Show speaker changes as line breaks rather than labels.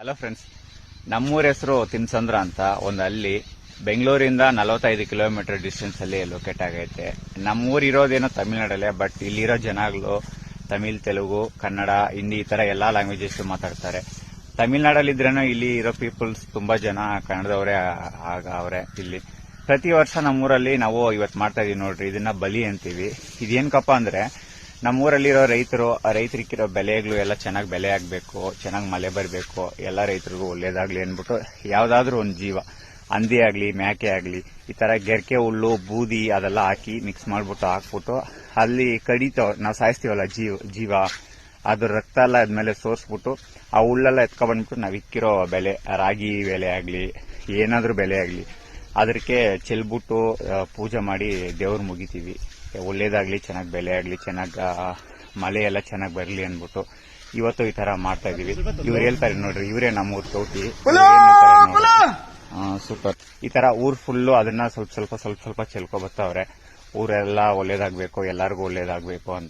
Hello friends ನಮ್ಮೂರ ಹೆಸರು ತಿನ್ಸಂದ್ರ ಅಂತ. ಒಂದು ಹಳ್ಳಿ ಬೆಂಗಳೂರಿಂದ ನಲವತ್ತೈದು ಕಿಲೋಮೀಟರ್ ಡಿಸ್ಟೆನ್ಸ್ ಅಲ್ಲಿ ಲೊಕೇಟ್ ಆಗೈತೆ. ನಮ್ಮೂರು ಇರೋದೇನೋ ತಮಿಳ್ನಾಡಲ್ಲೇ ಬಟ್ ಇಲ್ಲಿರೋ ಜನಗಳು ತಮಿಳ್, ತೆಲುಗು, ಕನ್ನಡ, ಹಿಂದಿ ಈ ತರ ಎಲ್ಲಾ ಲ್ಯಾಂಗ್ವೇಜಸ್ ಮಾತಾಡ್ತಾರೆ. ತಮಿಳ್ನಾಡಲ್ಲಿದ್ರೇನೋ ಇಲ್ಲಿ ಇರೋ ಪೀಪಲ್ಸ್ ತುಂಬಾ ಜನ ಕನ್ನಡದವರೇ ಆಗ ಅವರೇ ಇಲ್ಲಿ. ಪ್ರತಿ ವರ್ಷ ನಮ್ಮೂರಲ್ಲಿ ನಾವು ಇವತ್ತು ಮಾಡ್ತಾ ಇದೀವಿ ನೋಡ್ರಿ, ಇದನ್ನ ಬಲಿ ಅಂತೀವಿ. ಇದೇನ್ಕಪ್ಪ ಅಂದ್ರೆ ನಮ್ಮೂರಲ್ಲಿರೋ ರೈತರು, ಆ ರೈತರಿಕ್ಕಿರೋ ಬೆಲೆಗಳು ಎಲ್ಲ ಚೆನ್ನಾಗಿ ಬೆಲೆ ಆಗಬೇಕು, ಚೆನ್ನಾಗಿ ಮಳೆ ಬರಬೇಕು, ಎಲ್ಲ ರೈತರಿಗೂ ಒಳ್ಳೇದಾಗ್ಲಿ ಅಂದ್ಬಿಟ್ಟು ಯಾವ್ದಾದ್ರೂ ಒಂದು ಜೀವ. ಹಂದಿ ಆಗಲಿ ಮೇಕೆ ಆಗಲಿ, ಈ ತರ ಗೆರ್ಕೆ, ಹುಲ್ಲು, ಬೂದಿ ಅದೆಲ್ಲ ಹಾಕಿ ಮಿಕ್ಸ್ ಮಾಡಿಬಿಟ್ಟು ಹಾಕ್ಬಿಟ್ಟು ಅಲ್ಲಿ ಕಡಿತಾವ ನಾವು ಸಾಯಿಸ್ತೀವಲ್ಲ ಜೀವ ಜೀವ, ಅದ್ರ ರಕ್ತ ಎಲ್ಲ ಅದ್ಮೇಲೆ ಸೋರಿಸ್ಬಿಟ್ಟು ಆ ಹುಲ್ಲೆಲ್ಲ ಎತ್ಕೊಂಡ್ಬಂದ್ಬಿಟ್ಟು ನಾವು ಇಕ್ಕಿರೋ ಬೆಲೆ, ರಾಗಿ ಬೆಲೆ ಆಗಲಿ, ಏನಾದರೂ ಬೆಲೆ ಆಗಲಿ ಅದಕ್ಕೆ ಚೆಲ್ಬಿಟ್ಟು ಪೂಜೆ ಮಾಡಿ ದೇವ್ರು ಮುಗಿತೀವಿ. ಒಳ್ಳೇದಾಗ್ಲಿ ಚೆನ್ನಾಗಿ ಬೆಲೆ ಆಗ್ಲಿ ಚೆನ್ನಾಗಿ ಮಳೆ ಎಲ್ಲ ಚೆನ್ನಾಗಿ ಬರಲಿ ಅಂದ್ಬಿಟ್ಟು ಇವತ್ತು ಈ ತರ ಮಾಡ್ತಾ ಇದೀವಿ ಇವ್ರು ಹೇಳ್ತಾರೆ ನೋಡ್ರಿ ಇವರೇ ನಮ್ಮ ಊರ್ ತೌಟಿ. ಸೂಪರ್. ಈ ತರ ಊರ್ ಫುಲ್ಲು ಅದನ್ನ ಸ್ವಲ್ಪ ಸ್ವಲ್ಪ ಸ್ವಲ್ಪ ಸ್ವಲ್ಪ ಚೆಲ್ಕೊ ಬರ್ತಾವ್ರೆ ಊರೆಲ್ಲ ಒಳ್ಳೇದಾಗ್ಬೇಕು ಎಲ್ಲಾರ್ಗು ಒಳ್ಳೇದಾಗ್ಬೇಕು ಅಂತ.